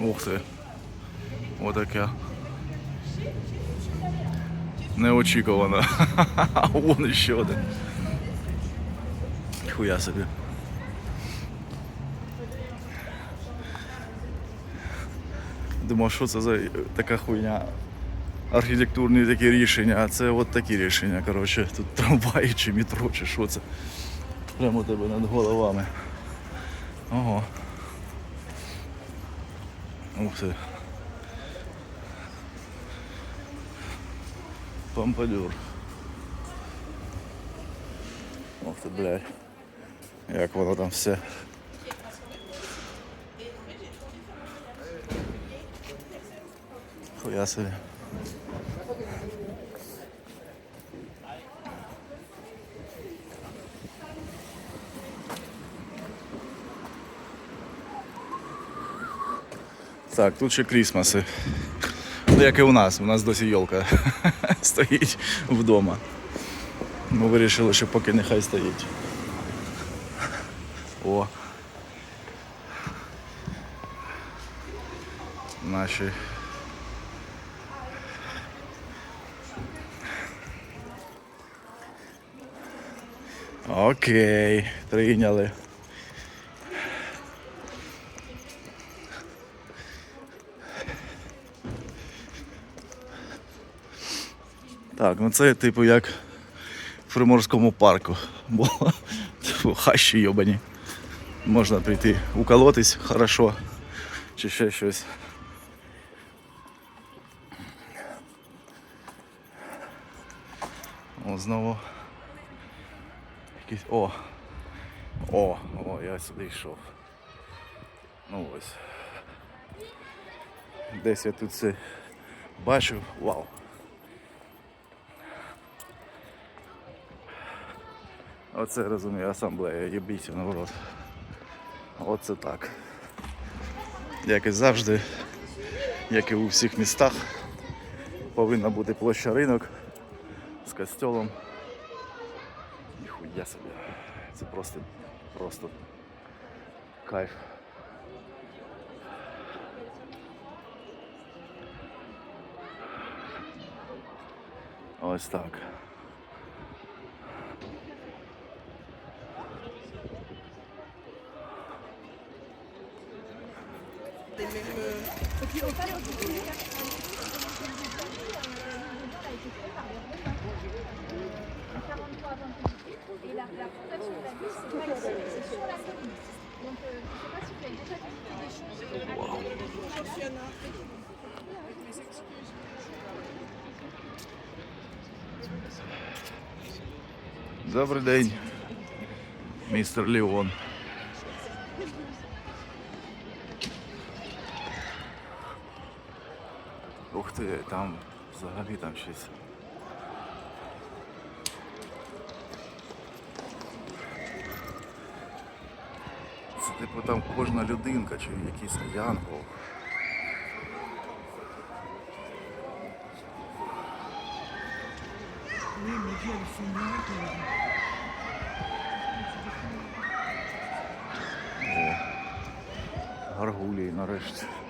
Ух ти. Отаке. Неочікувано. А вон ще один. Хуя собі. Думав, що це за така хуйня. Архітектурні такі рішення, а це от такі рішення. Коротше, тут трамваї чи метро, чи що це. Прямо у тебе над головами. Ого. Ух ти. Помпадюр. Ох ти, блядь. Як воно там все. Хуя собі. Так, тут ще крісмаси. Ну, Як і у нас, у нас досі йолка стоїть вдома. Ми вирішили, що поки нехай стоїть. О. Наші. Окей, прийняли. Так, ну це типу як в Приморському парку. Бо типу, хащі йобані. Можна прийти уколотись хорошо чи ще щось. О, знову якийсь. О! О, о, я сюди йшов. Ну ось. Десь я тут це бачив. Вау. Оце розумію, асамблея, єбіться наоборот. Оце так. Як і завжди, як і у всіх містах, повинна бути площа ринок з костьолом. Ніхуя собі. Це просто, просто кайф. Ось так. Et Добрий день, містер Леон. Ух ти, там взагалі там щось. Це типу там кожна людинка чи якийсь янгол. Гаргулії görüşürüz.